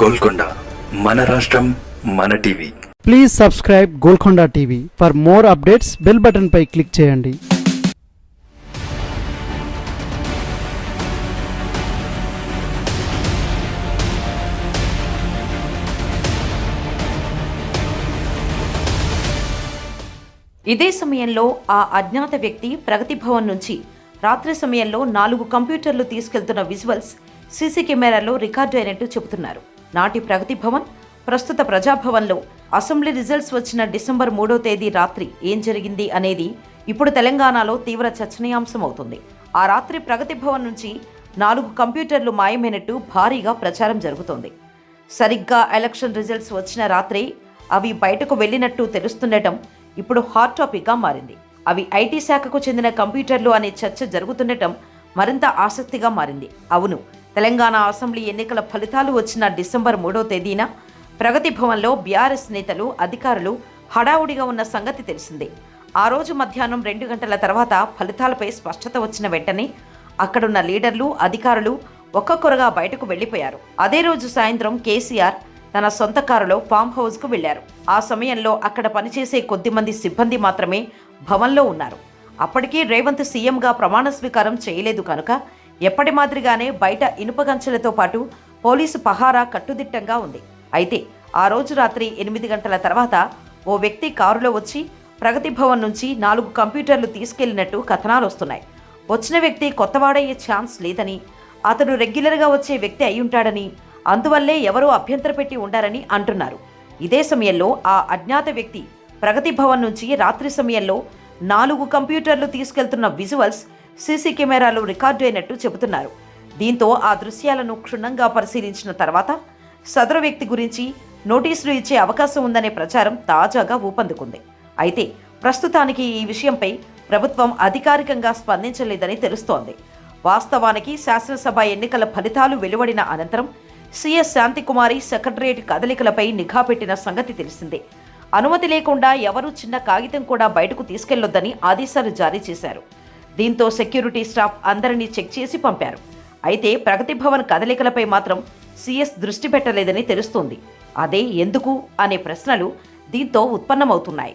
గోల్కొండ మన రాష్ట్రం మన TV. Please subscribe Golconda TV for more updates bell button pi click చేయండి. ఇదే సమయంలో ఆ అజ్ఞాత వ్యక్తి ప్రగతి భవన్ నుంచి రాత్రి సమయంలో నాలుగు కంప్యూటర్లు తీసుకెళ్తున్న విజువల్స్ సీసీ కెమెరాలో రికార్డు అయినట్టు చెబుతున్నారు. నాటి ప్రగతి భవన్ ప్రస్తుత ప్రజాభవన్లో అసెంబ్లీ రిజల్ట్స్ వచ్చిన డిసెంబర్ మూడో తేదీ రాత్రి ఏం జరిగింది అనేది ఇప్పుడు తెలంగాణలో తీవ్ర చర్చనీయాంశం అవుతుంది ఆ రాత్రి ప్రగతి భవన్ నుంచి నాలుగు కంప్యూటర్లు మాయమైనట్టు భారీగా ప్రచారం జరుగుతోంది. సరిగ్గా ఎలక్షన్ రిజల్ట్స్ వచ్చిన రాత్రి అవి బయటకు వెళ్ళినట్టు తెలుస్తుండటం ఇప్పుడు హాట్ టాపిక్గా మారింది. అవి ఐటీ శాఖకు చెందిన కంప్యూటర్లు అనే చర్చ జరుగుతుండటం మరింత ఆసక్తిగా మారింది. అవును తెలంగాణ అసెంబ్లీ ఎన్నికల ఫలితాలు వచ్చిన డిసెంబర్ మూడో తేదీన ప్రగతి భవన్లో బీఆర్ఎస్ నేతలు అధికారులు హడావుడిగా ఉన్న సంగతి తెలిసిందే. ఆ రోజు మధ్యాహ్నం రెండు గంటల తర్వాత ఫలితాలపై స్పష్టత వచ్చిన వెంటనే అక్కడున్న లీడర్లు అధికారులు ఒక్కొక్కరుగా బయటకు వెళ్ళిపోయారు. అదే రోజు సాయంత్రం కేసీఆర్ తన సొంత కారులో ఫామ్ హౌస్కు వెళ్ళారు ఆ సమయంలో అక్కడ పనిచేసే కొద్ది మంది సిబ్బంది మాత్రమే భవన్లో ఉన్నారు. అప్పటికీ రేవంత్ సీఎంగా ప్రమాణ స్వీకారం చేయలేదు కనుక ఎప్పటి మాదిరిగానే బయట ఇనుప గంచెలతో పాటు పోలీసు పహారా కట్టుదిట్టంగా ఉంది. అయితే ఆ రోజు రాత్రి ఎనిమిది గంటల తర్వాత ఓ వ్యక్తి కారులో వచ్చి ప్రగతి భవన్ నుంచి నాలుగు కంప్యూటర్లు తీసుకెళ్ళినట్టు కథనాలు వస్తున్నాయి. వచ్చిన వ్యక్తి కొత్తవాడయ్యే ఛాన్స్ లేదని అతను రెగ్యులర్గా వచ్చే వ్యక్తి అయి ఉంటాడని అందువల్లే ఎవరూ అభ్యంతర పెట్టి ఉండారని అంటున్నారు. ఇదే సమయంలో ఆ అజ్ఞాత వ్యక్తి ప్రగతి భవన్ నుంచి రాత్రి సమయంలో నాలుగు కంప్యూటర్లు తీసుకెళ్తున్న విజువల్స్ సీసీ కెమెరాలు రికార్డు అయినట్టు చెబుతున్నారు. దీంతో ఆ దృశ్యాలను క్షుణ్ణంగా పరిశీలించిన తర్వాత సదరు వ్యక్తి గురించి నోటీసులు ఇచ్చే అవకాశం ఉందనే ప్రచారం తాజాగా ఊపందుకుంది. అయితే ప్రస్తుతానికి ఈ విషయంపై ప్రభుత్వం అధికారికంగా స్పందించలేదని తెలుస్తోంది. వాస్తవానికి శాసనసభ ఎన్నికల ఫలితాలు వెలువడిన అనంతరం సీఎస్ శాంతికుమారి సెక్రటరియట్ కదలికలపై నిఘా పెట్టిన సంగతి తెలిసిందే. అనుమతి లేకుండా ఎవరూ చిన్న కాగితం కూడా బయటకు తీసుకెళ్ళొద్దని ఆదేశాలు జారీ చేశారు. దీంతో సెక్యూరిటీ స్టాఫ్ అందరినీ చెక్ చేసి పంపారు. అయితే ప్రగతి భవన్ కదలికలపై మాత్రం సీఎస్ దృష్టి పెట్టలేదని తెలుస్తోంది. అదే ఎందుకు అనే ప్రశ్నలు దీంతో ఉత్పన్నమవుతున్నాయి.